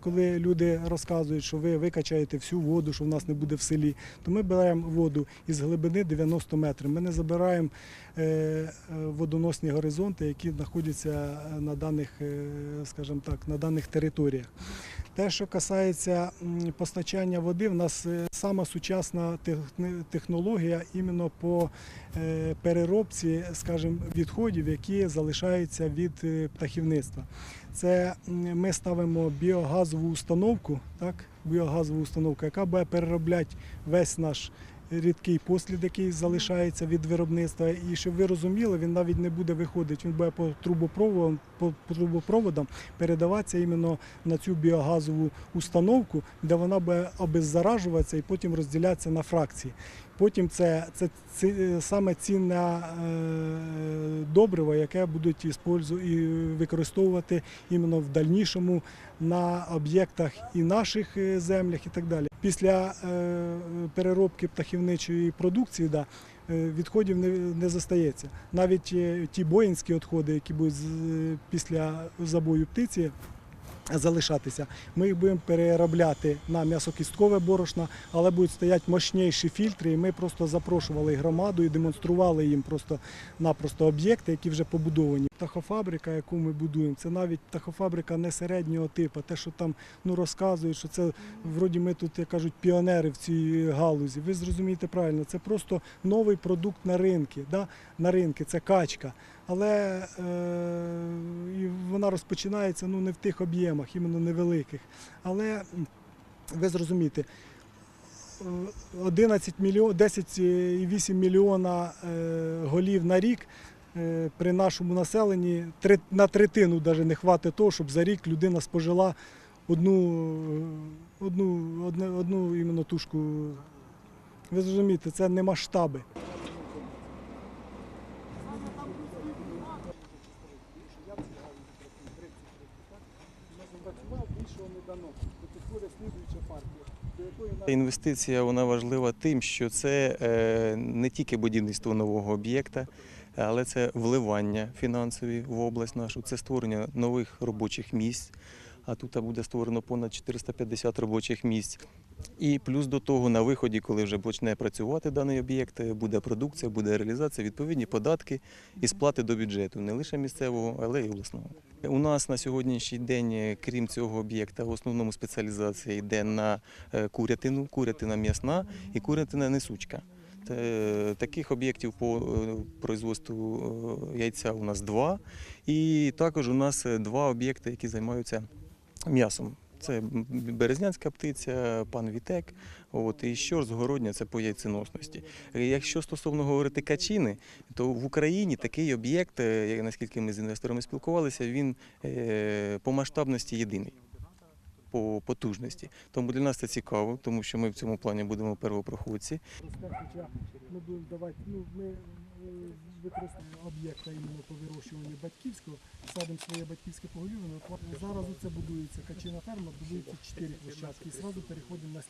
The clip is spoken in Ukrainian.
Коли люди розказують, що ви викачаєте всю воду, що в нас не буде в селі, то ми беремо воду із глибини 90 метрів. Ми не забираємо е, е, водоносні горизонти, які знаходяться на даних, е, скажімо так, на даних територіях. Те, що касається постачання води, в нас е, сама сучасна технологія іменно по е, переробці, скажімо, відходів, які залишаються від е, птахівництва. Це ми ставимо біогазову установку, так, біогазову установку, яка буде переробляти весь наш рідкий послід, який залишається від виробництва. І щоб ви розуміли, він навіть не буде виходити. Він буде по трубопроводам, по, трубопроводам передаватися іменно на цю біогазову установку, де вона буде обеззаражуватися і потім розділятися на фракції. Потім це, це, ці- саме цінне е, добриво, яке будуть і використовувати іменно в дальнішому на об'єктах і наших е, землях, і так далі. Після е, переробки птахівничої продукції е, відходів не, не застається. Навіть е, ті боїнські відходи, які будуть після забою птиці. Залишатися. Ми їх будемо переробляти на м'ясокісткове борошно, але будуть стояти мощніші фільтри. І ми просто запрошували громаду і демонстрували їм просто-напросто об'єкти, які вже побудовані. Птахофабрика, яку ми будуємо, це навіть птахофабрика не середнього типу. Те, що там ну, розказують, що це вроді ми тут, як кажуть, піонери в цій галузі. Ви зрозумієте правильно, це просто новий продукт на ринки. На ринки, це качка. Але е, вона розпочинається ну, не в тих об'ємах, іменно невеликих. Але ви зрозумієте, е, 11 мільйон, 10,8 мільйона е, голів на рік е, при нашому населенні на третину навіть не хватить того, щоб за рік людина спожила одну, е, одну, одну іменно тушку. Ви зрозумієте, це не масштаби. Інвестиція вона важлива тим, що це е, не тільки будівництво нового об'єкта, але це вливання фінансові в область нашу, це створення нових робочих місць. А тут буде створено понад 450 робочих місць. І плюс до того, на виході, коли вже почне працювати даний об'єкт, буде продукція, буде реалізація, відповідні податки і сплати до бюджету, не лише місцевого, але й обласного. У нас на сьогоднішній день, е, крім цього об'єкта, в основному спеціалізація йде на е, курятину, курятина м'ясна і курятина несучка. Таких об'єктів по е, производству е, яйця у нас два. І також у нас е, два об'єкти, які займаються м'ясом. Це березнянська птиця, пан Вітек. От, і що згородня це по яйценосності. Е, Якщо стосовно говорити качини, то в Україні такий об'єкт, е, наскільки ми з інвесторами спілкувалися, він е, по масштабності єдиний. По потужності. Тому для нас це цікаво, тому що ми в цьому плані будемо первопроходці. Ми будемо давати, ну, ми використовуємо об'єкта іменно по вирощуванню батьківського, садимо своє батьківське поголів'я. Зараз це будується качина ферма, будується чотири площадки і одразу переходимо на